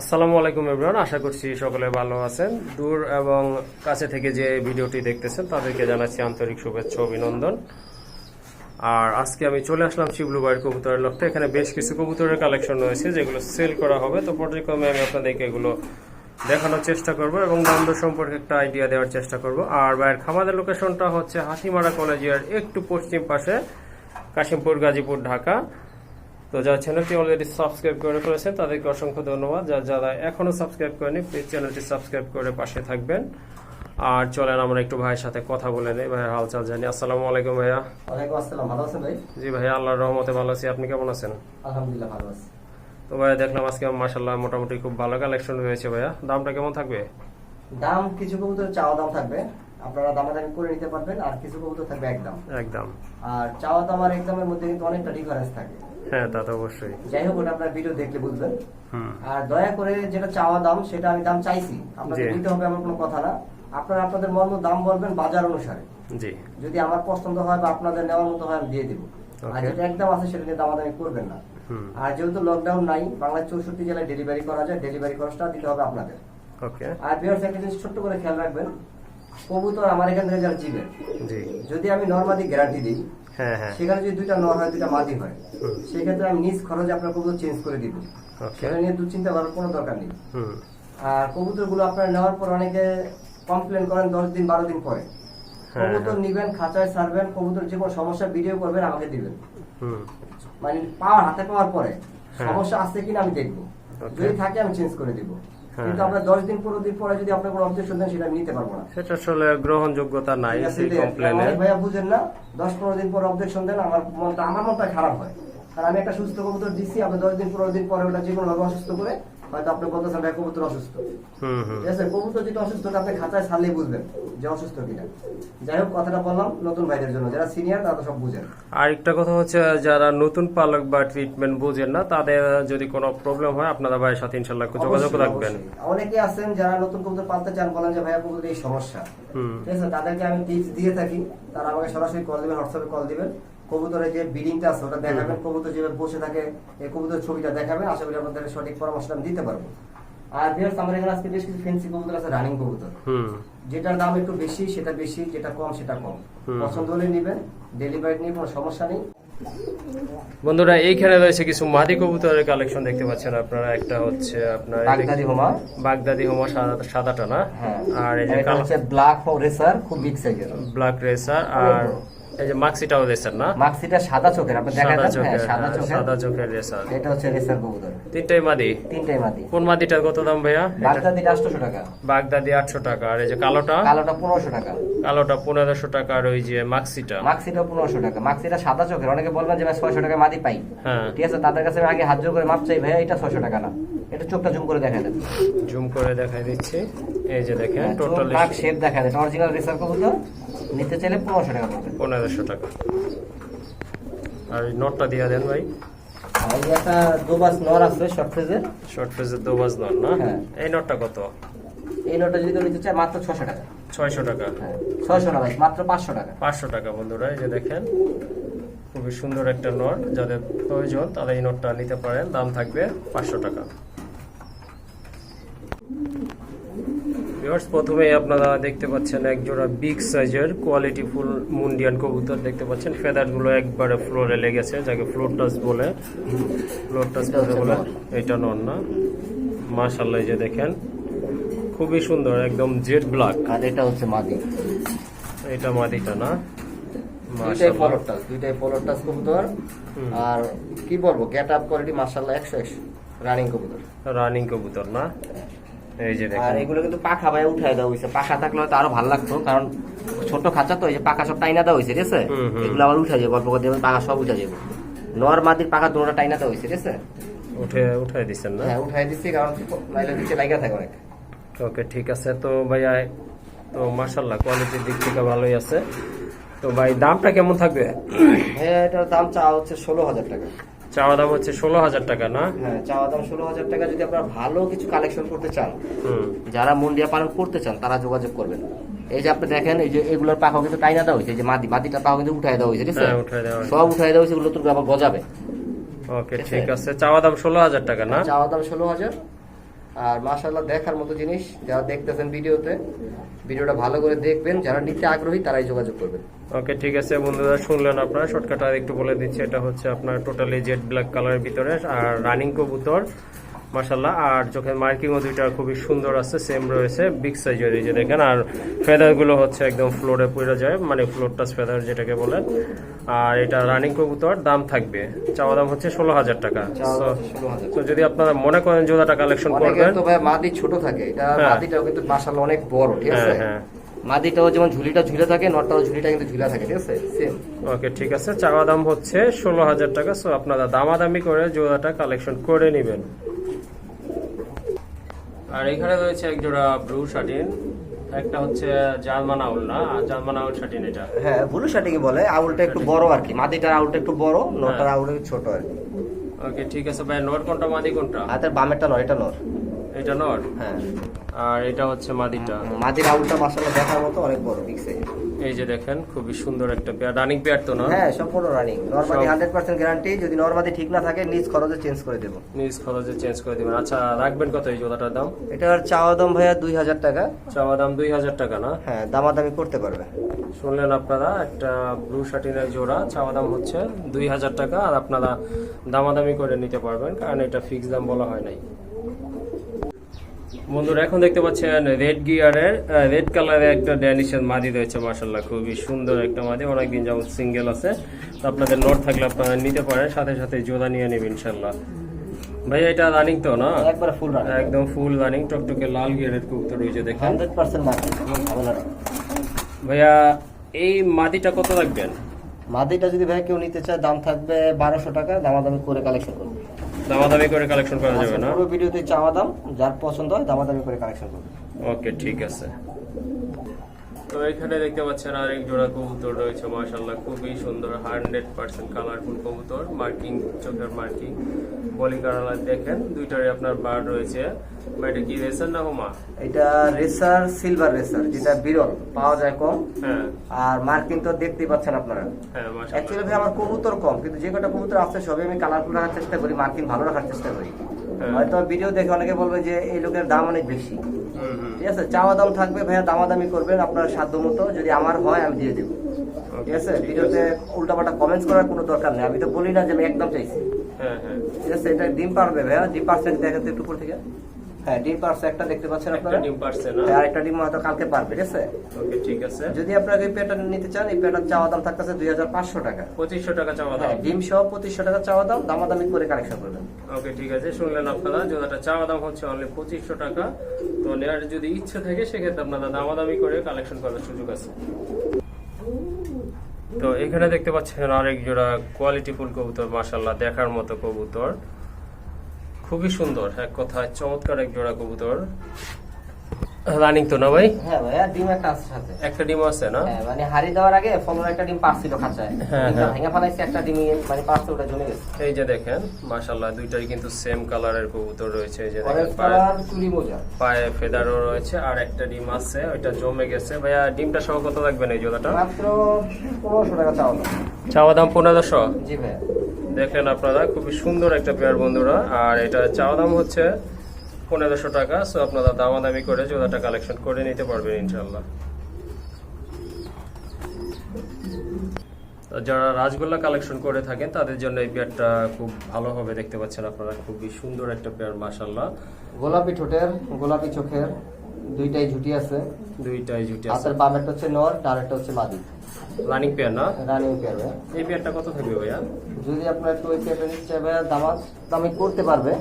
আসসালামু আলাইকুম এভরিওয়ান, আশা করছি সকলে ভালো আছেন। দূর এবং কাছে থেকে যে ভিডিওটি দেখতেছেন, তাদেরকে জানাচ্ছি আন্তরিক শুভেচ্ছা, অভিনন্দন। আর আজকে আমি চলে আসলাম শিবলু বাড়ির কবুতরের লক্ষ্যে। এখানে বেশ কিছু কবুতরের কালেকশন রয়েছে, যেগুলো সেল করা হবে। তো পর্যায়ক্রমে আমি আপনাদেরকে এগুলো দেখানোর চেষ্টা করব এবং দাম দর সম্পর্কে একটা আইডিয়া দেওয়ার চেষ্টা করব। আর ভাইয়ের খামাদের লোকেশনটা হচ্ছে হাতিমারা কলেজের একটু পশ্চিম পাশে, কাশিমপুর, গাজীপুর, ঢাকা। তো যারা চ্যানেলটি অলরেডি সাবস্ক্রাইব করে ফেলেছেন তাদেরকে অসংখ্য ধন্যবাদ। যারা যারা এখনও সাবস্ক্রাইব করেনি প্লিজ চ্যানেলটি সাবস্ক্রাইব করে পাশে থাকবেন। আর চলেন আমরা একটু ভাইয়ের সাথে কথা বলে নেই ভাইয়ের হালচাল জানি আসসালামু আলাইকুম ভাইয়া। ওয়ালাইকুম আসসালাম ভালো আছেন ভাই? জি ভাইয়া আল্লাহর রহমতে ভালো আছি। আপনি কেমন আছেন? আলহামদুলিল্লাহ ভালো আছি। তো ভাইয়া দেখলাম আজকে মাসাল্লাহ মোটামুটি খুব ভালো কালেকশন হয়েছে ভাইয়া। দামটা কেমন থাকবে? দাম কিছু কবুতর চাওয়া দাম থাকবে। আপনারা দামাদামি করে নিতে পারবেন আর কিছু কবুতর থাকবে একদম। একদম। আর চাওয়া দাম আর একদমের মধ্যে কিন্তু অনেকটা ডিফারেন্স থাকে। হ্যাঁ তা তো অবশ্যই। যাই হোক ওটা আপনার ভিডিও দেখলে বুঝবেন। আর দয়া করে যেটা চাওয়া দাম সেটা আমি দাম চাইছি। আপনাদের। দিতে হবে এমন কোনো কথা না। আপনারা আপনাদের মতো দাম বলবেন বাজার অনুসারে। জি। যদি আমার পছন্দ হয় বা আপনাদের নেওয়ার মতো হয় আমি দিয়ে দিব। আর যেটা একদম আছে সেটা নিয়ে দামাদামি করবেন না। আর যেহেতু লকডাউন নাই বাংলার চৌষট্টি জেলায় ডেলিভারি করা যায় ডেলিভারি খরচটা দিতে হবে আপনাদের। আর বিয়ার্স একটা জিনিস ছোট্ট করে খেয়াল রাখবেন কবুতর আমার এখান থেকে যারা চিবেন জি। যদি আমি নর্মালি গ্যারান্টি দিই সেখানে যদি দুইটা নর হয় দুইটা মাদি হয়। সেক্ষেত্রে আমি নিজ খরচে আপনার কবুতর চেঞ্জ করে দিব। ওকে সেটা নিয়ে দুশ্চিন্তা করার কোনো দরকার নেই। আর কবুতরগুলো আপনার নেওয়ার পর অনেকে কমপ্লেন করেন দশ দিন বারো দিন পরে। হ্যাঁ, কবুতর হ্যাঁ। নিবেন খাঁচায় ছাড়বেন কবুতর যে কোনো সমস্যা ভিডিও করবেন আমাকে দিবেন। মানে পাওয়ার হাতে পাওয়ার পরে। হ্যাঁ। সমস্যা আসছে কিনা আমি দেখব. যদি থাকে আমি চেঞ্জ করে দিব। হ্যাঁ, কিন্তু আমরা আপনার দশ দিন পনেরো দিন পরে যদি আপনার কোনো অবজেকশন দেন সেটা আমি নিতে পারব না। সেটা আসলে গ্রহণযোগ্যতা নাই সেই কমপ্লেনে ভাইয়া বুঝেন না দশ পনেরো দিন পর অবজেকশন দেন আমার মনটা আমার মনটা খারাপ হয়। কারণ আমি একটা সুস্থ কবুতর দিচ্ছি আপনি দশ দিন পনেরো দিন পরে ওটা যে কোনো অসুস্থ করে হয়তো আপনি বলতেছেন ভাই কবুতর অসুস্থ। ঠিক আছে কবুতর যদি অসুস্থ আপনি ছাড়লেই বুঝবেন যে অসুস্থ কিনা। যাই হোক কথাটা বললাম নতুন ভাইদের জন্য। যারা সিনিয়র তারা সব বুঝেন। আরেকটা কথা হচ্ছে যারা নতুন পালক বা ট্রিটমেন্ট বোঝেন না তাদের যদি কোনো প্রবলেম হয় আপনারা ভাইয়ের সাথে ইনশাল্লাহ যোগাযোগ রাখবেন। অনেকে আছেন যারা নতুন কবুতর পালতে চান বলেন যে ভাইয়া কবুতর এই সমস্যা। ঠিক আছে তাদেরকে আমি টিপস দিয়ে থাকি। তারা আমাকে সরাসরি কল দিবেন হোয়াটসঅ্যাপে কল দিবেন। কবুতরের যে বিডিংটা আছে ওটা দেখাবেন। কবুতর যেভাবে বসে থাকে এই কবুতর ছবিটা দেখাবেন। আশা করি আপনাদের সঠিক পরামর্শটা আমি দিতে পারব। আর ভিউয়ার্স আমার এখানে আজকে বেশ কিছু ফেন্সি কবুতর আছে রানিং কবুতর। হুম। যেটার দাম একটু বেশি সেটা বেশি যেটা কম সেটা কম। পছন্দ হলে নিবেন ডেলিভারি নিয়ে কোনো সমস্যা নেই। বন্ধুরা এইখানে রয়েছে কিছু মাদি কবুতরের কালেকশন দেখতে পাচ্ছেন আপনারা। একটা হচ্ছে আপনার বাগদাদি হোমা। বাগদাদি হোমা সাদা সাদাটা না? হ্যাঁ। আর এই যে ব্ল্যাক রেসার খুব বিগ সাইজের ব্ল্যাক রেসার আর এই যে মাক্সিটাও রেসার না? মাক্সিটা সাদা চোখের আপনি দেখা সাদা হ্যাঁ সাদা হ্যাঁ, চোখের। সাদা চোখের রেসার। এটা হচ্ছে রেসার কবুতর। তিনটাই মাদি? তিনটাই মাদি। কোন মাদিটার কত দাম ভাইয়া? বাগদাদিটা আটশোশো টাকা। বাগদাদি আটশো টাকা। আর এই যে কালোটা? কালোটা পনেরোশো টাকা। কালোটা পনেরোশো টাকা আর ওই যে মাক্সিটা? মাক্সিটা পনেরোশো টাকা। মাক্সিটা সাদা চোখের। অনেকে বলবেন যে ভাই ছয়শো টাকা মাদি পাই। হ্যাঁ। ঠিক আছে তাদের কাছে আগে হাত জোর করে মাপ চাই। ভাইয়া এটা ছয়শো টাকা না। এটা চোখটা জুম করে দেখা দেন। জুম করে দেখাই দিচ্ছি। এই যে দেখেন চোখ টোটাল শেপ দেখা দেন। অরিজিনাল রেসার কবুতর। নিতে চাইলে পনেরোশো টাকা পড়বে পনেরোশো টাকা। আর এই নটটা দিয়ে দেন ভাই। আর এই যে একটা দুবাস নর আছে শর্ট ফ্রেজের শর্ট ফেজের দোবাজ নট না? হ্যাঁ। এই নটটা কত? এই নোটটা যদি নিতে চায় মাত্র ছশো টাকা। ছয়শো টাকা। হ্যাঁ ছয়শো না ভাই মাত্র পাঁচশো টাকা। পাঁচশো টাকা বন্ধুরা এই যে দেখেন খুবই সুন্দর একটা নট যাদের প্রয়োজন তারা এই নটটা নিতে পারেন। দাম থাকবে পাঁচশো টাকা। ভিউয়ার্স প্রথমেই আপনারা দেখতে পাচ্ছেন এক জোড়া বিগ সাইজের কোয়ালিটি ফুল মুন্ডিয়ান কবুতর দেখতে পাচ্ছেন। ফেদারগুলো একবারে ফ্লোরে লেগেছে যাকে ফ্লোর টাচ বলে। ফ্লোর টাচ বলে। এটা নন না। মাশাল্লাহ এই যে দেখেন খুবই সুন্দর একদম জেড ব্ল্যাক আর এটা হচ্ছে মাদি। এটা মাদিটা না? দুইটাই ফলোর টাচ দুইটাই ফলোর টাচ কবুতর। আর কি বলব গেট আপ কোয়ালিটি মার্শাল্লাহ একশো একশো। রানিং কবুতর। রানিং কবুতর না? এই যে আর এগুলো কিন্তু পাখা ভাই উঠাই দেওয়া হয়েছে পাখা থাকলে হয়তো আরও ভালো লাগতো কারণ ছোট খাঁচা তো এই যে পাখা সব টাইনা দেওয়া হয়েছে ঠিক আছে? হুম, হুম। এগুলো আবার উঠে যাবে গল্প করতে পাখা সব উঠে যাবে। নর মাদির পাখা দুটোটা টাইনা দেওয়া হয়েছে ঠিক আছে? উঠে উঠাই দিচ্ছেন না? হ্যাঁ উঠাই দিচ্ছি কারণ নাইলে নিচে লাগা থাকে অনেক। ওকে ঠিক আছে। তো ভাইয়া তো মাশাল্লাহ কোয়ালিটির দিক থেকে ভালোই আছে। তো ভাই দামটা কেমন থাকবে? হ্যাঁ এটার দাম চা হচ্ছে ষোলো হাজার টাকা। চাওয়া দাম হচ্ছে ষোলো হাজার টাকা না? হ্যাঁ চাওয়া দাম ষোলো হাজার টাকা যদি আপনারা ভালো কিছু কালেকশন করতে চান হুম। যারা মুন্ডিয়া পালন করতে চান তারা যোগাযোগ করবেন। এই যে আপনি দেখেন এই যে এগুলোর পাখা কিন্তু টাইনা দেওয়া হয়েছে এই যে মাটি মাটিটা পাখা কিন্তু উঠাই দেওয়া হয়েছে ঠিক আছে? হ্যাঁ। সব উঠাই দেওয়া হয়েছে এগুলো তো আবার গজাবে। ওকে ঠিক আছে। চাওয়া দাম ষোলো হাজার টাকা না? চাওয়া দাম ষোলো হাজার। আর মাশাআল্লাহ দেখার মতো জিনিস যারা দেখতেছেন ভিডিওতে, ভিডিওটা ভালো করে দেখবেন। যারা নিতে আগ্রহী, তারাই যোগাযোগ করবেন। ওকে, ঠিক আছে বন্ধুরা, শুনলেন আপনারা, শর্টকাট আর একটু বলে দিচ্ছি, এটা হচ্ছে আপনার টোটালি জেড ব্ল্যাক কালারের ভিতরে, আর রানিং কবুতর। মাসাল্লাহ আর চোখের মার্কিংও দুইটা খুবই সুন্দর আছে সেম রয়েছে বিগ সাইজের এই যে দেখেন আর ফেদারগুলো হচ্ছে একদম ফ্লোরে পড়ে যায় মানে ফ্লোর টাচ ফেদার যেটাকে বলে। আর এটা রানিং কবুতর দাম থাকবে চাওয়া দাম হচ্ছে ষোলো হাজার টাকা। তো যদি আপনারা মনে করেন জোড়াটা কালেকশন করবেন তো ভাই মাদি ছোট থাকে এটা হ্যাঁ। মাদিটাও কিন্তু মাশাআল্লাহ অনেক বড় ঠিক আছে? হ্যাঁ হ্যাঁ। মাদিটাও যেমন ঝুলিটা ঝুলে থাকে নটটাও ঝুলিটা কিন্তু ঝুলা থাকে ঠিক আছে? সেম ওকে ঠিক আছে চাওয়া দাম হচ্ছে ষোলো হাজার টাকা সো আপনারা দামাদামি করে জোড়াটা কালেকশন করে নেবেন। আর এখানে রয়েছে এক জোড়া ব্লু শাটিন একটা হচ্ছে জার্মান আউল না? জার্মান আউল শাটিন এটা। হ্যাঁ ব্লু শাটিং বলে। আউলটা একটু বড় আর কি মাদিটার আউলটা একটু বড় নটার হ্যাঁ। আউলটা একটু ছোট আর কি ওকে ঠিক আছে ভাই। নট কোনটা মাদি কোনটা? হাতের বামেরটা নয় এটা নর। এটা নর হ্যাঁ। আর এটা হচ্ছে মাদিটা। মাদির আউলটা মাশাআল্লাহ দেখার মতো অনেক বড় বিগ সাইজ এই যে দেখেন খুবই সুন্দর একটা পেয়ার। রানিং পেয়ার তো না? হ্যাঁ সম্পূর্ণ রানিং। হান্ড্রেড পার্সেন্ট গ্যারান্টি যদি নরমালি ঠিক না থাকে নিজ খরচে চেঞ্জ করে দেবো। নিজ খরচে চেঞ্জ করে দিবেন। আচ্ছা রাখবেন কত এই জোড়াটার দাম? এটার চাওয়া দাম ভাইয়া দুই হাজার টাকা। চাওয়া দাম দুই হাজার টাকা না? হ্যাঁ দামাদামি করতে পারবে। শুনলেন আপনারা একটা ব্লু শার্টিনের জোড়া চাওয়া দাম হচ্ছে দুই হাজার টাকা আর আপনারা দামাদামি করে নিতে পারবেন কারণ এটা ফিক্স দাম বলা হয় নাই। বন্ধুরা এখন দেখতে পাচ্ছেন রেড গিয়ারের রেড কালারের একটা ড্যানিশের মাদি রয়েছে মার্শাল্লাহ খুবই সুন্দর একটা মাদি অনেকদিন যাবত সিঙ্গেল আছে। তো আপনাদের নোট থাকলে আপনারা নিতে পারেন সাথে সাথে জোড়া নিয়ে নেবেন ইনশাল্লাহ ভাইয়া এটা রানিং তো না? একবার ফুল রানিং একদম ফুল রানিং টকটকে লাল গিয়ারের কবুতর রয়েছে দেখেন। হান্ড্রেড পার্সেন্ট মার্কেট হবে না ভাইয়া এই মাদিটা কত রাখবেন? মাদিটা যদি ভাই কেউ নিতে চায় দাম থাকবে বারোশো টাকা দামাদামি করে কালেকশন করবে। দামাদামি করে কালেকশন করা যাবে না? পুরো ভিডিওতে চাওয়া দাম যার পছন্দ হয় দামাদামি করে কালেকশন করবে। ওকে ঠিক আছে। তো এখানে দেখতে পাচ্ছেন আরেক জোড়া কবুতর রয়েছে মাশাল্লাহ খুবই সুন্দর হান্ড্রেড পার্সেন্ট কালারফুল কবুতর মার্কিং চোখের মার্কিং বলি কালার দেখেন দুইটারই আপনার বার রয়েছে। বা এটা কি রেসার না হোমা? এটা রেসার সিলভার রেসার যেটা বিরল পাওয়া যায় কম। হ্যাঁ। আর মার্কিং তো দেখতেই পাচ্ছেন আপনারা। হ্যাঁ অ্যাকচুয়ালি ভাই আমার কবুতর কম কিন্তু যে কটা কবুতর আছে সবই আমি কালারফুল রাখার চেষ্টা করি মার্কিং ভালো রাখার চেষ্টা করি। হ্যাঁ। হয়তো ভিডিও দেখে অনেকে বলবে যে এই লোকের দাম অনেক বেশি। ঠিক আছে? চাওয়া দাম থাকবে ভাইয়া দামাদামি করবেন আপনার সাধ্য মতো। যদি আমার হয় আমি দিয়ে দেবো। ঠিক আছে? ভিডিওতে উল্টাপাল্টা কমেন্টস করার কোনো দরকার নেই। আমি তো বলি না যে আমি একদম চাইছি। হ্যাঁ হ্যাঁ। ঠিক আছে? এটা ডিম পারবে ভাইয়া। ডিম পার্সেন্ট দেখাতে একটু উপর থেকে। হ্যাঁ ডিম পারছে একটা দেখতে পাচ্ছেন আপনারা? ডিম পারছে না। হ্যাঁ, আর একটা ডিম হয়তো কালকে পারবে ঠিক আছে? ওকে ঠিক আছে। যদি আপনারা এই নিতে চান এই চাওয়া দাম থাকতেছে দুই হাজার পাঁচশো টাকা। পঁচিশশো টাকা চাওয়া দাম। হ্যাঁ ডিম সহ টাকা চাওয়া দাম দামাদামি করে কালেকশন করবেন। ওকে ঠিক আছে শুনলেন আপনারা জোড়াটা চাওয়া দাম হচ্ছে অনলি টাকা। তো যদি ইচ্ছে থাকে সেক্ষেত্রে আপনারা দামাদামি করে কালেকশন করার সুযোগ আছে। তো এখানে দেখতে পাচ্ছেন আরেক জোড়া কোয়ালিটি ফুল কবুতর মাসাল্লাহ দেখার মতো কবুতর। খুবই সুন্দর। এক কথায় চমৎকার এক জোড়া কবুতর। রানিং তো না ভাই? হ্যাঁ ভাইয়া ডিম একটা আছে সাথে। একটা ডিম আছে না? হ্যাঁ মানে হাড়ি দেওয়ার আগে ফলন একটা ডিম পারছিল খাঁচায়। হ্যাঁ, হ্যাঁ। ভেঙে ফেলাইছে একটা ডিম মানে পারছে ওটা জমে গেছে। এই যে দেখেন মাসাল্লাহ দুইটাই কিন্তু সেম কালারের কবুতর রয়েছে। এই যে দেখেন কালার চুরি মোজা। পায়ে ফেদারও রয়েছে আর একটা ডিম আছে ওইটা জমে গেছে। ভাইয়া ডিমটা সহ কত রাখবেন এই জোড়াটা? মাত্র পনেরোশো টাকা চাওয়া দাম। চাওয়া দাম পনেরোশো? জি ভাইয়া। দেখেন আপনারা, খুবই সুন্দর একটা পেয়ার বন্ধুরা। আর এটা চাওয়া দাম হচ্ছে পনেরোশো টাকা সো আপনারা দামাদামি করে জোড়াটা কালেকশন করে নিতে পারবেন ইনশাল্লাহ যারা রাজগোল্লা কালেকশন করে থাকেন, তাদের জন্য এই পেয়ারটা খুব ভালো হবে, দেখতে পাচ্ছেন আপনারা, খুবই সুন্দর একটা পেয়ার মাসাল্লাহ গোলাপি ঠোঁটের, গোলাপি চোখের দুইটাই ঝুটি আছে। দুইটাই জুটি আছে। হাতের বামেরটা হচ্ছে নর ডানেরটা হচ্ছে মাদি। রানিং পেয়ার না? রানিং পেয়ার এই পেয়ারটা কত থাকবে ভাইয়া? যদি আপনার একটু ওই পেয়ারটা নিতে ভাইয়া দামাত দামি করতে পারবে।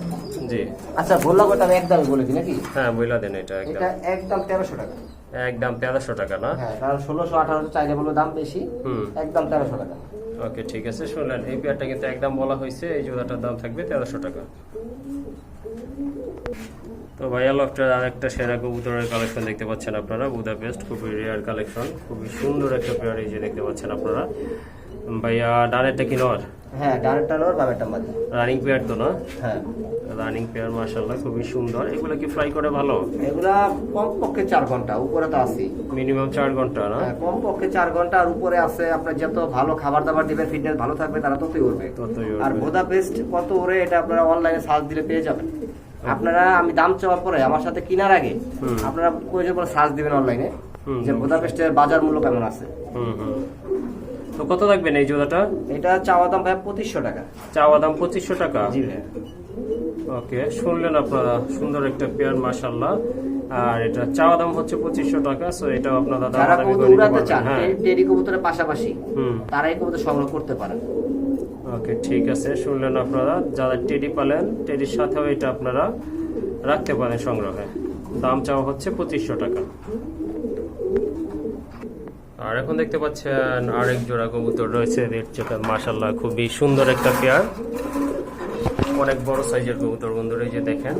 জি। আচ্ছা গোল্লা গোটা আমি একদমই বলে দিই নাকি? হ্যাঁ বইলা দেন এটা একদম। এটা একদম তেরোশো টাকা। একদম তেরোশো টাকা না? হ্যাঁ কারণ ষোলোশো আঠারোশো চাইলে বলে দাম বেশি। হুম। একদম তেরোশো টাকা। ওকে ঠিক আছে শুনলেন। এই পেয়ারটা কিন্তু একদম বলা হয়েছে এই জোড়াটার দাম থাকবে তেরোশো টাকা। তো ভাইয়া লফটের আরেকটা সেরা কবুতরের কালেকশন দেখতে পাচ্ছেন আপনারা বুদাপেস্ট খুবই রেয়ার কালেকশন খুবই সুন্দর একটা পেয়ার এই যে দেখতে পাচ্ছেন আপনারা। ভাইয়া ডানেরটা কি নর হ্যাঁ ডানেরটা নর বামেরটা মাদি রানিং পেয়ার তো না? হ্যাঁ। রানিং পেয়ার মার্শাল্লাহ খুবই সুন্দর। এগুলো কি ফ্রাই করে ভালো? এগুলা কমপক্ষে ঘণ্টা উপরে তো আছি মিনিমাম ঘণ্টা না? হ্যাঁ, কমপক্ষে ঘণ্টা আর উপরে আছে আপনার যত ভালো খাবার দাবার দিবেন ফিটনেস ভালো থাকবে তারা ততই আর। বোদা পেস্ট কত ওরে এটা আপনারা অনলাইনে সার্চ দিলে পেয়ে যাবেন। আপনারা আমি দাম চাওয়ার পরে আমার সাথে কেনার আগে আপনারা প্রয়োজন পরে সার্চ দিবেন অনলাইনে যে। বুদাপেস্টের বাজার মূল্য কেমন আছে। হুম হুম। তো কত থাকবেন এই জোড়াটা? এটা চাওয়া দাম ভাই পঁচিশশো টাকা। চাওয়া দাম পঁচিশশো টাকা? জি ভাই ওকে শুনলেন আপনারা সুন্দর একটা পেয়ার মাশাল্লাহ আর এটা চাওয়া দাম হচ্ছে পঁচিশশো টাকা সো এটাও আপনারা যারা কবুতর উড়াতে চান হ্যাঁ। টেডি কবুতরের পাশাপাশি হুম। তারাই কবুতর সংগ্রহ করতে পারেন। ওকে, ঠিক আছে, শুনলেন আপনারা। যারা টেডি পালেন, টেডির সাথেও এটা আপনারা রাখতে পারেন সংগ্রহে। দাম চাওয়া হচ্ছে পঁচিশশো টাকা। আর এখন দেখতে পাচ্ছেন আরেক জোড়া কবুতর রয়েছে, রেড চোখের মাসাল্লাহ খুবই সুন্দর একটা পেয়ার অনেক বড় সাইজের কবুতর বন্ধুরা এই যে দেখেন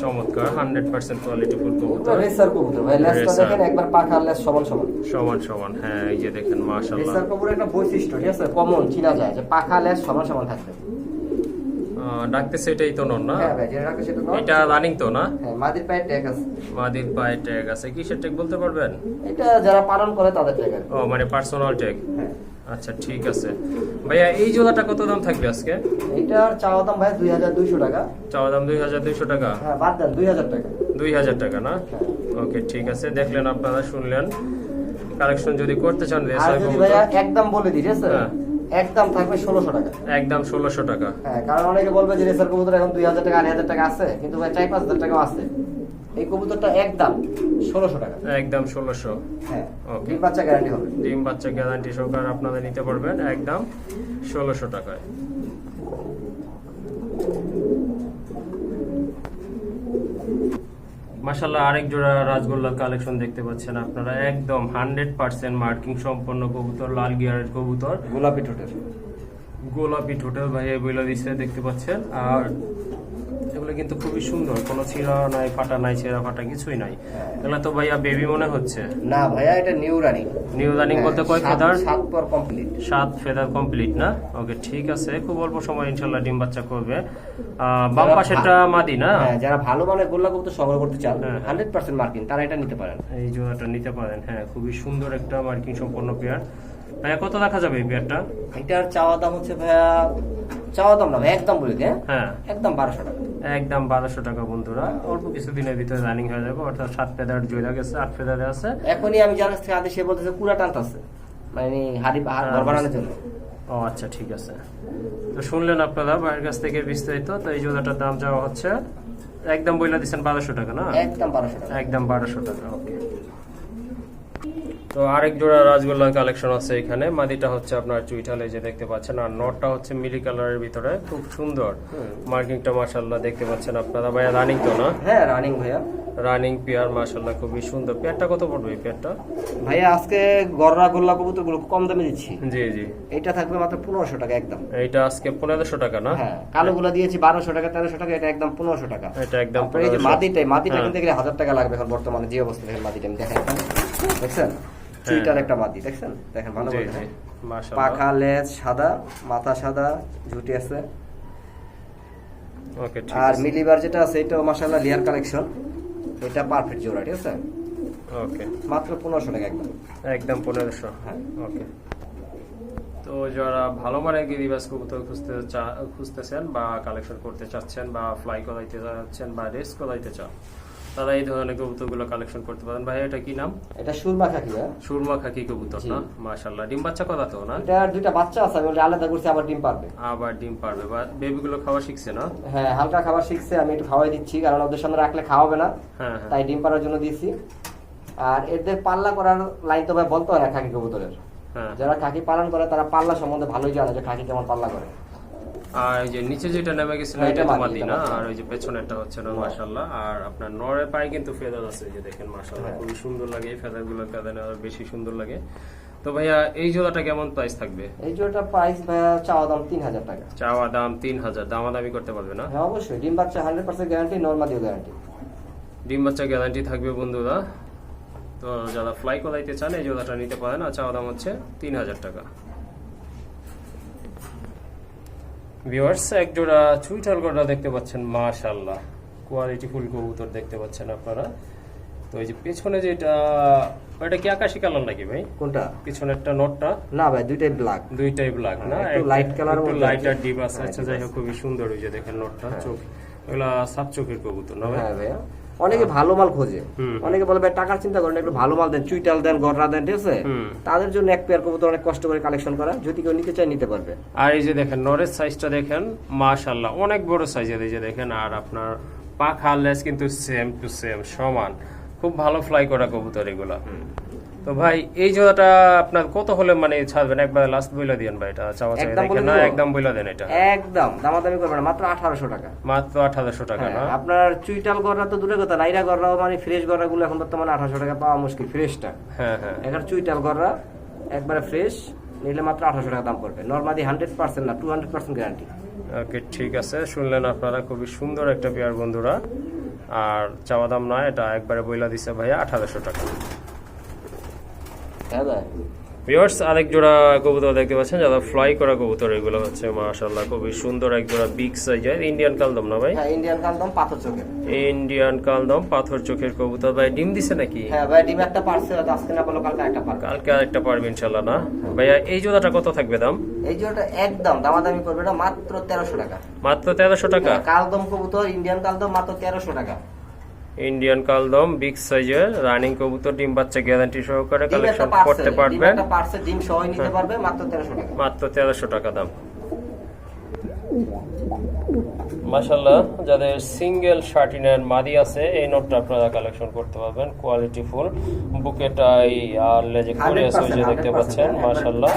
চমৎকার হান্ড্রেড পার্সেন্ট কোয়ালিটি ফুল কবুতর। রেসার কবুতর ভাই লেসটা দেখেন একবার পাখা লেস সমান সমান। সমান সমান হ্যাঁ এই যে দেখেন মাসাল্লাহ রেসার কবুতরের একটা বৈশিষ্ট্য ঠিক আছে? কমন চিনা যায় যে পাখা লেস সমান সমান থাকবে। ডাকতেছে এটাই তো নন না? হ্যাঁ। এটা রানিং তো না? হ্যাঁ মাদির পায়ে ট্যাগ আছে। মাদির পায়ে ট্যাগ আছে কিসের ট্যাগ বলতে পারবেন? এটা যারা পালন করে তাদের ট্যাগ ও মানে পার্সোনাল ট্যাগ হ্যাঁ। আচ্ছা ঠিক আছে। ভাইয়া এই জোড়াটা কত দাম থাকবে আজকে? এইটার চাওয়া দাম ভাই দুই হাজার দুইশো টাকা। চাওয়া দাম দুই হাজার দুইশো টাকা? হ্যাঁ বাদ দেন দুই হাজার টাকা। দুই হাজার টাকা না? ওকে ঠিক আছে দেখলেন আপনারা শুনলেন। কালেকশন যদি করতে চান আর যদি ভাইয়া একদম বলে দিই আছে? হ্যাঁ। একদম থাকবে ষোলোশো টাকা। একদম ষোলোশো টাকা। হ্যাঁ কারণ অনেকে বলবে যে রেসার কবুতর এখন দুই হাজার টাকা আড়াই হাজার টাকা আছে কিন্তু ভাই চার পাঁচ হাজার টাকাও আছে। এই কবুতরটা একদম ষোলোশো টাকা। একদম ষোলোশো। হ্যাঁ. ডিম বাচ্চা গ্যারান্টি হবে। ডিম বাচ্চা গ্যারান্টি সহকারে আপনারা নিতে পারবেন একদম ষোলোশো টাকায়। মাসাল্লাহ আরেক জোড়া রাজগোল্লার কালেকশন দেখতে পাচ্ছেন আপনারা। একদম হান্ড্রেড পার্সেন্ট মার্কিং সম্পন্ন কবুতর লাল গিয়ারের কবুতর। গোলাপি ঠোঁটের। গোলাপি টোটাল ভাই বইলা দিচ্ছে দেখতে পাচ্ছেন। আর এগুলো কিন্তু খুবই সুন্দর। কোনো ছিঁড়া নাই ফাটা নাই ছেঁড়া ফাটা কিছুই নাই। এগুলো তো ভাইয়া বেবি মনে হচ্ছে? না ভাইয়া এটা নিউ রানিং নিউ রানিং বলতে কয় ফেদার? সাত পর কমপ্লিট সাত ফেদার কমপ্লিট না? ওকে ঠিক আছে। খুব অল্প সময় ইনশাল্লাহ ডিম বাচ্চা করবে। বাম পাশেরটা মাদি না? হ্যাঁ যারা ভালো মানের গোল্লা কবুতর সংগ্রহ করতে চান হ্যাঁ। হান্ড্রেড পার্সেন্ট মার্কিং তারা এটা নিতে পারেন। এই জোড়াটা নিতে পারেন। হ্যাঁ খুবই সুন্দর একটা মার্কিং সম্পন্ন পেয়ার ভাইয়া কত দেখা যাবে এই পেয়ারটা এটার চাওয়া দাম হচ্ছে ভাইয়া চাওয়া দাম না একদম বলে হ্যাঁ। একদম বারোশো টাকা। একদম বারোশো টাকা বন্ধুরা। অল্প কিছুদিনের ভিতরে রানিং হয়ে যাবে অর্থাৎ সাত ফেদার জয়লা গেছে আট ফেদারে আছে। এখনই আমি যার কাছ থেকে আদেশ বলতেছে কুড়া টানতেছে মানে হাড়ি ঘর বানানোর জন্য। ও আচ্ছা ঠিক আছে। তো শুনলেন আপনারা ভাইয়ের কাছ থেকে বিস্তারিত তো এই জোড়াটার দাম যাওয়া হচ্ছে। একদম বইলা দিচ্ছেন বারোশো টাকা না? একদম বারোশো টাকা। একদম বারোশো টাকা ওকে। তো আরেক জোড়া রাজগোল্লার কালেকশন আছে এখানে। মাদিটা হচ্ছে আপনার চুইটালে যে দেখতে পাচ্ছেন। আর নটটা হচ্ছে মিলি কালারের ভিতরে। খুব সুন্দর। মার্কিংটা মার্শাল্লাহ দেখতে পাচ্ছেন আপনারা। ভাইয়া রানিং তো না? হ্যাঁ রানিং ভাইয়া। রানিং পেয়ার মার্শাল্লাহ খুবই সুন্দর। পেয়ারটা কত পড়বে পেয়ারটা ভাইয়া আজকে গররা গোল্লা কবুতরগুলো কম দামে দিচ্ছি। জি জি। এটা থাকবে মাত্র পনেরোশো টাকা একদম। এইটা আজকে পনেরোশো টাকা না? হ্যাঁ কালো গুলো দিয়েছি বারোশো টাকা তেরোশো টাকা এটা একদম পনেরোশো টাকা। এটা একদম এই যে 1500 মাদিটাই মাদিটা হ্যাঁ। কিনতে গেলে হাজার টাকা লাগবে এখন বর্তমানে যে অবস্থা দেখেন মাদিটা আমি দেখাই। দেখছেন? চুইটার একটা মাদি দেখছেন? দেখেন ভালো করে পাখা লেজ সাদা মাথা সাদা ঝুটি আছে। আর মিলিবার যেটা আছে লেয়ার কালেকশন। এটা পারফেক্ট জোড়া ঠিক আছে? ওকে। মাত্র পনেরোশো টাকা একদম। একদম পনেরোশো। হ্যাঁ। ওকে। তো যারা ভালো মানের গিরিবাস কবুতর খুঁজতে চা- খুঁজতেছেন বা কালেকশন করতে চাচ্ছেন বা ফ্লাই করাইতে চাচ্ছেন বা রেস করাইতে চান তারা এই ধরনের কবুতরগুলো কালেকশন করতে পারেন। ভাই এটা কি নাম? এটা সুরমা খাকি ভাইয়া সুরমা খাকি কবুতর না? মাশাল্লাহ ডিম বাচ্চা করা তো না? এটার দুইটা বাচ্চা আছে আমি আলাদা করছি আবার ডিম পারবে। আবার ডিম পারবে। বা বেবিগুলো খাওয়া শিখছে না? হ্যাঁ হালকা খাবার শিখছে আমি একটু খাওয়াই দিচ্ছি কারণ ওদের সামনে রাখলে খাওয়াবে না। হ্যাঁ হ্যাঁ। তাই ডিম পারার জন্য দিয়েছি। আর এদের পাল্লা করার লাইন তো ভাই বলতে হয় না খাকি কবুতরের। হ্যাঁ। যারা খাকি পালন করে তারা পাল্লা সম্বন্ধে ভালোই জানে যে খাকি কেমন পাল্লা করে। আর এই যে নিচে যেটা নেমে গেছিল হ্যাঁ, এটা তো মাদি, মাদি না? আর ওই যে পেছনেরটা হচ্ছে না মাশাল্লাহ আর আপনার নরের পায়ে কিন্তু ফেদার আছে এই যে দেখেন মাশাল্লাহ হ্যাঁ। খুবই সুন্দর লাগে এই ফেদারগুলো কাঁদানে আর বেশি সুন্দর লাগে। তো ভাইয়া এই জোড়াটা কেমন প্রাইস থাকবে? এই জোড়াটা প্রাইস ভাইয়া চাওয়া দাম তিন হাজার টাকা। চাওয়া দাম তিন হাজার দামাদামি করতে পারবে না? হ্যাঁ অবশ্যই। ডিম বাচ্চা হান্ড্রেড পার্সেন্ট গ্যারান্টি নর্মাদিও গ্যারান্টি ডিম বাচ্চা গ্যারান্টি থাকবে বন্ধুরা। তো যারা ফ্লাই করাইতে চান এই জোড়াটা নিতে পারেন। আর চাওয়া দাম হচ্ছে তিন হাজার টাকা। ভিউয়ার্স এক জোড়া চুইটাল গড়া দেখতে পাচ্ছেন মাশাল্লাহ কোয়ালিটি ফুল কবুতর দেখতে পাচ্ছেন আপনারা। তো এই যে পেছনে যেটা ওটা কি আকাশি কালার নাকি ভাই? কোনটা? পিছনেরটা নটটা? না ভাই দুইটাই ব্ল্যাক দুইটাই ব্ল্যাক না? হ্যাঁ, একটু লাইট কালার একটু লাইট আর। ডিপ আছে। হ্যাঁ, আচ্ছা যাই হোক খুবই সুন্দর ওই যে দেখেন নটটা চোখ। এগুলা সাত চোখের কবুতর না ভাই? হ্যাঁ অনেকে ভালো মাল খোঁজে। অনেকে বলে ভাই টাকার চিন্তা করেন একটু ভালো মাল দেন চুইটাল দেন গড়রা দেন ঠিক আছে? তাদের জন্য এক পেয়ার কবুতর অনেক কষ্ট করে কালেকশন করা। যদি কেউ নিতে চায় নিতে পারবে। আর এই যে দেখেন নরের সাইজটা দেখেন মাশাল্লাহ অনেক বড় সাইজের এই যে দেখেন আর আপনার পাখা লেস কিন্তু সেম টু সেম সমান। খুব ভালো ফ্লাই করা কবুতর এগুলা। তো ভাই এই জোড়াটা আপনার কত হলে মানে ছাড়বেন? একবার লাস্ট বইলা দিয়েন ভাই এটা চাওয়া চাই না একদম বইলা দেন এটা। একদম দামাদামি করবে না মাত্র আঠারোশো টাকা। মাত্র আঠারোশো টাকা না? হ্যাঁ, আপনার চুইটাল গররা তো দূরে কথা নাইরা গররা মানে ফ্রেশ গররা গুলো এখন বর্তমানে আঠারোশো টাকা পাওয়া মুশকিল ফ্রেশটা হ্যাঁ হ্যাঁ। এখানে চুইটাল গররা একবারে ফ্রেশ নিলে মাত্র আঠারোশো টাকা দাম পড়বে। নর্মালি হান্ড্রেড পার্সেন্ট না two hundred percent guarantee okay ঠিক আছে শুনলেন আপনারা খুবই সুন্দর একটা পেয়ার বন্ধুরা। আর চাওয়া দাম নয় এটা একবারে বইলা দিছে ভাইয়া আঠারোশো টাকা। হ্যাঁ ভিউয়ার্স আরেক জোড়া কবুতর দেখতে পাচ্ছেন যারা ফ্লাই করা কবুতর এগুলো হচ্ছে মাশাআল্লাহ খুবই সুন্দর এক জোড়া বিগ সাইজের ইন্ডিয়ান কালদম না ভাই? হ্যাঁ ইন্ডিয়ান কালদম পাথর চোখের। ইন্ডিয়ান কালদম পাথর চোখের কবুতর। ভাই ডিম দিছে নাকি? হ্যাঁ ভাই ডিম একটা পার্সেল আজকে না বলো কালকে একটা পারবে। কালকে আরেকটা পারবে ইনশাল্লাহ না? ভাইয়া এই জোড়াটা কত থাকবে দাম? এই জোড়াটা একদম দামাদামি করবে না মাত্র তেরোশো টাকা। মাত্র তেরোশো টাকা? কালদম কবুতর ইন্ডিয়ান কালদম মাত্র তেরোশো টাকা। ইন্ডিয়ান কালদম বিগ সাইজের রানিং কবুতর ডিম বাচ্চা গ্যারান্টি সহকারে কালেকশন করতে পারবেন। ডিম সহ নিতে পারবে মাত্র তেরোশো টাকা। মাত্র তেরোশো টাকা দাম। মাশাল্লাহ যাদের সিঙ্গেল শার্টিনের মাদি আছে এই নোটটা আপনারা কালেকশন করতে পারবেন। কোয়ালিটি ফুল বুকেটাই আর লেজে করে আছে দেখতে পাচ্ছেন মাশাল্লাহ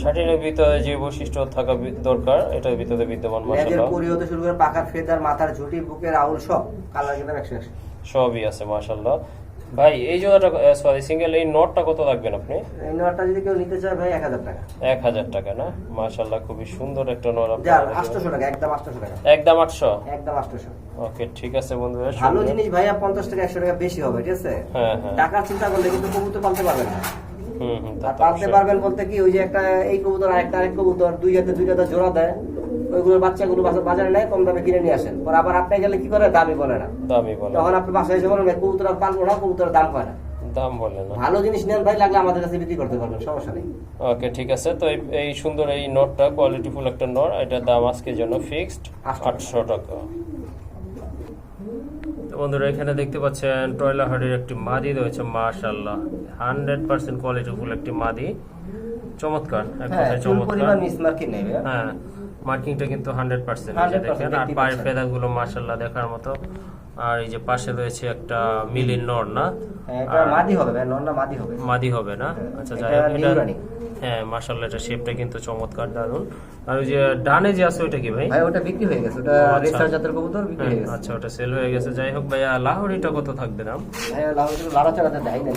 শার্টিনের ভিতরে যে বৈশিষ্ট্য থাকা দরকার এটার ভিতরে বিদ্যমান লেজের মাশাল্লাহ পরি হতে শুরু করে পাখার ফেদার মাথার ঝুটি বুকের আউল সব কালার কিন্তু একশো একশো সবই আছে মাশাল্লাহ ভাই এই জোড়াটা সরি সিঙ্গেল এই নোটটা কত রাখবেন আপনি? এই নোটটা যদি কেউ নিতে চায় ভাই এক হাজার টাকা। এক হাজার টাকা না? মাশাল্লাহ খুবই সুন্দর একটা নোট যার আটশোশো টাকা একদম আটশোশো টাকা। একদম আটশো? একদম আটশোশো ওকে ঠিক আছে বন্ধুরা ভালো শুনলেন। জিনিস ভাইয়া পঞ্চাশ টাকা একশো টাকা বেশি হবে ঠিক আছে? হ্যাঁ হ্যাঁ। টাকার চিন্তা করলে কিন্তু কবুতর পালতে পারবেন না। তা আর পালতে। পারবেন বলতে কি ওই যে একটা এই কবুতর আরেকটা আরেক কবুতর দুই হাতে দুই হাতে জোড়া দেয় ওইগুলোর বাচ্চাগুলো বাজারে নেয় কম দামে কিনে নিয়ে আসেন। পরে আবার আপনি গেলে কি করে? দামই বলে না। দামই বলে তখন আপনি বাসায় এসে বলেন কবুতর পালবো না কবুতরের দাম হয় না। দাম বলে না। ভালো জিনিস নেন ভাই লাগলে আমাদের কাছে বিক্রি করতে পারবেন সমস্যা নেই। ওকে ঠিক আছে। তো এই- এই সুন্দর এই নোটটা কোয়ালিটিফুল একটা নোট এটার দাম আজকের জন্য ফিক্সড আটশো। টাকা। বন্ধুরা এখানে দেখতে পাচ্ছেন টয়লা হাড়ির একটি মাদি রয়েছে মাশাল্লাহ হান্ড্রেড পার্সেন্ট কোয়ালিটিফুল একটি মাদি। চমৎকার এক হ্যাঁ কথায় চমৎকার। হ্যাঁ মার্কিংটা কিন্তু হান্ড্রেড পার্সেন্ট 100% দেখেন। আর পায়ের পাচ্ছেন। ফেদারগুলো মার্শাল্লাহ দেখার মতো। আর এই যে পাশে রয়েছে একটা মিলিন নর না? হ্যাঁ, মাদি হবে মাদি হবে। মাদি হবে না? আচ্ছা যাই এটা হ্যাঁ মার্শাল্লাহ এটা শেপটা কিন্তু চমৎকার দারুণ আর ওই যে ডানে যে আছে ওইটা কি ভাই? ভাই ওটা বিক্রি হয়ে গেছে ওটা আচ্ছা। রেসার জাতের কবুতর বিক্রি হয়ে হ্যাঁ, গেছে। আচ্ছা ওটা সেল হয়ে গেছে। যাই হোক ভাইয়া লাহোরিটা কত থাকবে দাম? হ্যাঁ লাহোরি লাড়া চাড়াতে দেয় না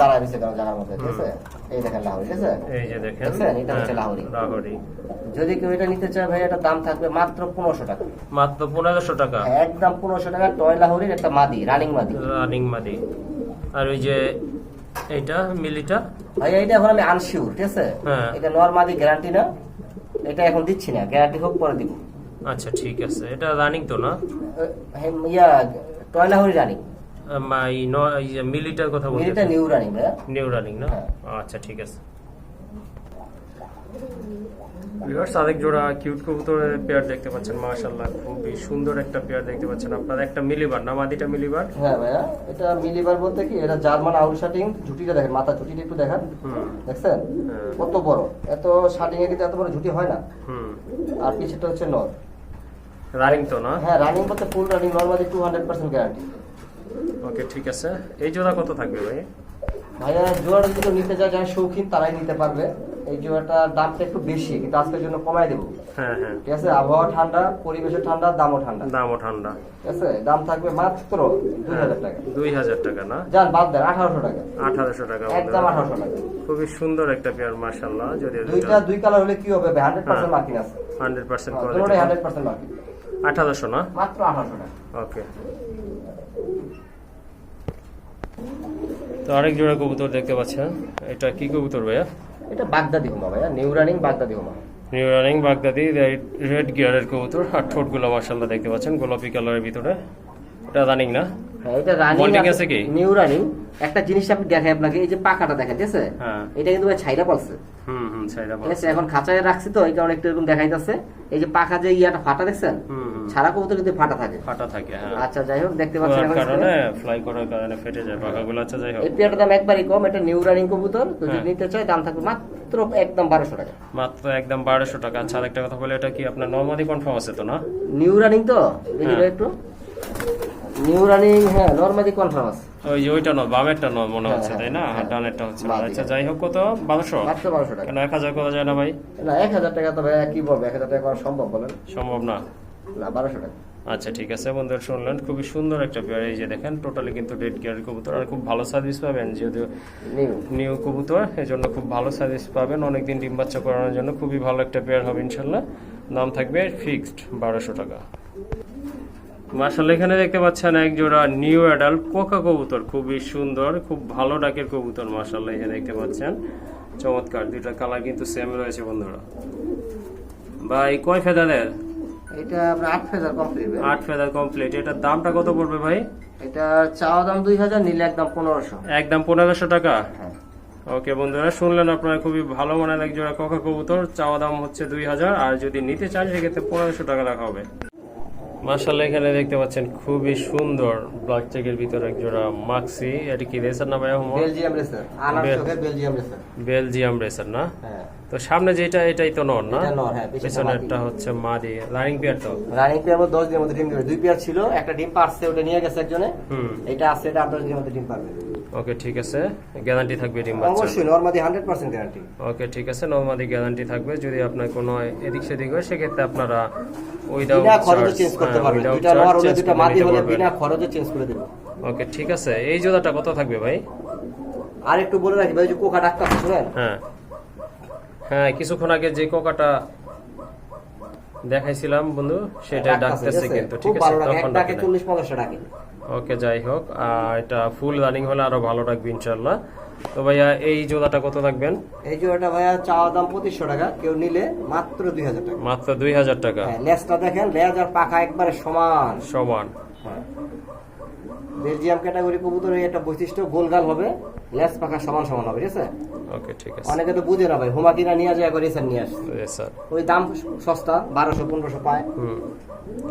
দাঁড়ায় দিছে কারণ জায়গার মধ্যে ঠিক আছে? এই দেখেন লাহোরি ঠিক আছে? এই যে দেখেন? এটা হচ্ছে হ্যাঁ, লাহোরি। লাহোরি। যদি কেউ এটা নিতে চায় ভাই এটা দাম থাকবে মাত্র পনেরোশো টাকা। মাত্র পনেরোশো টাকা? হ্যাঁ, একদম পনেরোশো টাকা। টয় লাহোরির একটা মাদি রানিং মাদি। রানিং মাদি। আর ওই যে এইটা মিলিটা? ভাই এটা এখন আমি আনশিওর ঠিক আছে? হ্যাঁ। এটা নরমালি গ্যারান্টি না। এটা এখন দিচ্ছি না গ্যারান্টি হোক পরে দিব। আচ্ছা ঠিক আছে। এটা রানিং তো না? ইয়া টয়লা হরি রানিং মাই ন- মিলিটার কথা বলছি এটা নিউ রানিং না নিউ রানিং না। আচ্ছা ঠিক আছে। ভিউয়ার্স আরেক জোড়া কিউট কবুতরের পেয়ার দেখতে পাচ্ছেন মাশাআল্লাহ খুবই সুন্দর একটা পেয়ার দেখতে পাচ্ছেন আপনারা। একটা মিলিবার না মাদিটা মিলিবার হ্যাঁ ভাইয়া এটা মিলিবার বলতে কি এটা জার্মান আউল শাটিং ঝুটিটা দেখেন মাথা ঝুটিটা একটু দেখান। হুম। দেখছেন? হ্যাঁ। কত বড়। এত শাটিং এ কিন্তু এত বড় ঝুটি হয় না। হুম। আর পিছেটা হচ্ছে নর। রানিং তো না? হ্যাঁ রানিং বলতে full running normally two hundred percent guarantee okay ঠিক আছে। এই জোড়া কত থাকবে ভাই? ভাইয়া জোয়ার যদি নিতে চায় যারা শৌখিন তারাই নিতে পারবে। এই জোয়ারটার দামটা একটু বেশি কিন্তু আজকের জন্য কমাই দেবো। হ্যাঁ হ্যাঁ। ঠিক আছে? আবহাওয়া ঠান্ডা পরিবেশে ঠান্ডা দামও ঠান্ডা। দামও ঠান্ডা। ঠিক আছে? দাম থাকবে মাত্র দুই হাজার টাকা। দুই হাজার টাকা না? যান বাদ দেন আঠারোশো টাকা। আঠারোশো টাকা একদম আঠারোশো টাকা। খুবই সুন্দর একটা পেয়ার মাশাআল্লাহ যদি দুইটা দুই কালার হলে কি হবে? হান্ড্রেড পার্সেন্ট হ্যাঁ। মার্কিং আছে। Hundred percent hundred percent marking আঠারোশো না? মাত্র আঠারোশো টাকা। ওকে। তো আরেক জোড়া কবুতর দেখতে পাচ্ছেন। এটা কি কবুতর ভাইয়া? এটা বাগদাদি হোমা ভাইয়া নিউরানিং বাগদাদি হোমা। নিউ রানিং বাগদাদি রেড গিয়ারের কবুতর আর ঠোঁটগুলো মার্শাল্লাহ দেখতে পাচ্ছেন, গোলাপি কালারের ভিতরে। এটা রানিং না? হ্যাঁ এটা রানিং আছে কি? নিউ রানিং একটা জিনিস আমি দেখাই আপনাকে এই যে পাকাটা দেখা যাচ্ছে হ্যাঁ। এটা কিন্তু ছাইরা পড়ছে। হুম হুম সাইডা ঠিক আছে এখন খাঁচায় রাখছি তো এই কারণে একটু এরকম দেখাইতেছে। এই যে পাকা যে ইয়াটা ফাটা দেখছেন? হুম কবুতর কিন্তু ফাটা থাকে। ফাটা থাকে হ্যাঁ। আচ্ছা যাই হোক দেখতে পাচ্ছেন এখন কারণে ফ্লাই করার কারণে ফেটে যায় পাখাগুলো। আচ্ছা যাই হোক। এই পেয়ারটার দাম একবারই কম এটা নিউ রানিং কবুতর। যদি। নিতে চাই দাম থাকবে মাত্র একদম বারোশো টাকা। মাত্র একদম বারোশো টাকা। আচ্ছা আরেকটা কথা বলে এটা কি আপনার নর্মালি কনফার্ম আছে তো না? নিউ রানিং তো? দেখি। একটু। নিউ রানিং হ্যাঁ নর্মালি কনফার্ম আছে। ওই যে ওইটা নয় বামেরটা নয় মনে হ্যাঁ, হচ্ছে তাই না? হ্যাঁ, আর ডানেরটা হচ্ছে। আচ্ছা যাই হোক কত? বারোশো? মাত্র বারোশো টাকা। কেন এক হাজার করা যায় না ভাই? না এক হাজার টাকা তো ভাই কি বলব এক হাজার টাকা করা সম্ভব বলেন। সম্ভব না। না বারোশো টাকা। আচ্ছা ঠিক আছে বন্ধুরা শুনলেন খুবই সুন্দর একটা পেয়ার এই যে দেখেন টোটালি কিন্তু ডেড গিয়ার কবুতর আর খুব ভালো সার্ভিস পাবেন যেহেতু নিউ নিউ কবুতর এই জন্য খুব ভালো সার্ভিস পাবেন অনেকদিন ডিম বাচ্চা করানোর জন্য খুবই ভালো একটা পেয়ার হবে ইনশাল্লাহ। দাম থাকবে ফিক্সড বারোশো টাকা। মার্শাল এখানে দেখতে পাচ্ছেন এক জোড়া নিউ অ্যাডাল্ট কোকা কবুতর। খুবই সুন্দর খুব ভালো ডাকের কবুতর মার্শাল এখানে দেখতে পাচ্ছেন। চমৎকার দুইটা কালার কিন্তু সেম রয়েছে বন্ধুরা। ভাই কয় ফেদারের এটা আপনার আট হাজার কমপ্লিট আট ফেদার কমপ্লিট এটার দামটা কত পড়বে ভাই? এটা চাওয়া দাম দুই হাজার নিলে একদম পনেরোশো। একদম পনেরোশো টাকা? হ্যাঁ। ওকে বন্ধুরা শুনলেন আপনারা খুবই ভালো মানের এক জোড়া কোকা কবুতর চাওয়া দাম হচ্ছে দুই হাজার আর যদি নিতে চান সেক্ষেত্রে পনেরোশো টাকা রাখা হবে। মার্শাল্লাহ এখানে দেখতে পাচ্ছেন খুবই সুন্দর ব্ল্যাক চেকের ভিতরে এক জোড়া মাক্সি এটা কি রেসার না ভাই Belgium racer Belgium racer Belgium racer না? হ্যাঁ। তো সামনে যেটা এটাই তো নর না? হ্যাঁ, পিছনে হচ্ছে মাদি। লাইনিং পেয়ার তো? রানিং পেয়ার মধ্যে দশ দিনের মধ্যে ডিম দেবে দুই পেয়ার ছিল একটা ডিম পারছে ওটা নিয়ে গেছে একজনে। হুম। এটা আছে এটা আট দশ দিনের মধ্যে ডিম পারবে। ওকে ঠিক আছে। গ্যারান্টি থাকবে ডিম বাচ্চা অবশ্যই নর্মাদি হান্ড্রেড পার্সেন্ট গ্যারান্টি ওকে ঠিক আছে নর্মালি গ্যারান্টি থাকবে। যদি আপনার কোনো এদিক সেদিক হয় সেক্ষেত্রে আপনারা উইদাউট বিনা খরচে চেঞ্জ হ্যাঁ, করতে পারবেন। দুইটা নর হলে দুইটা মাদি হলে বিনা খরচে চেঞ্জ করে দেবো ওকে ঠিক আছে। এই জোড়াটা কত থাকবে ভাই? আর একটু বলে রাখি ভাই যে কোকা ডাক্তার শুনেন? হ্যাঁ। হ্যাঁ কিছুক্ষণ আগে যে কোকাটা দেখাইছিলাম বন্ধু সেটা ডাকতাছে, ডাকতেছে? কিন্তু ঠিক আছে তখন ডাকে ডাকে না। চল্লিশ পঞ্চাশটা ডাকে। ওকে যাই হোক এটা ফুল রানিং হলে আরও ভালো রাখবে ইনশাল্লাহ তো ভাইয়া এই জোড়াটা কত রাখবেন এই জোড়াটা ভাইয়া চাওয়া দাম পঁচিশশো টাকা কেউ নিলে মাত্র দুই হাজার টাকা। মাত্র দুই হাজার টাকা? হ্যাঁ লেজটা দেখেন লেজ আর পাখা একবারে সমান। সমান। হ্যাঁ। বেলজিয়াম ক্যাটাগরি কবুতরের একটা বৈশিষ্ট্য গোলগাল হবে লেজ পাখা সমান সমান হবে ঠিক আছে? ওকে ঠিক আছে। অনেকে তো বুঝে না ভাই হোমা কিনা নিয়ে যায় করে রেসার নিয়ে আসে স্যার ওই দাম সস্তা বারোশো পনেরোশো পায়। হুম।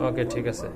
ওকে ঠিক আছে।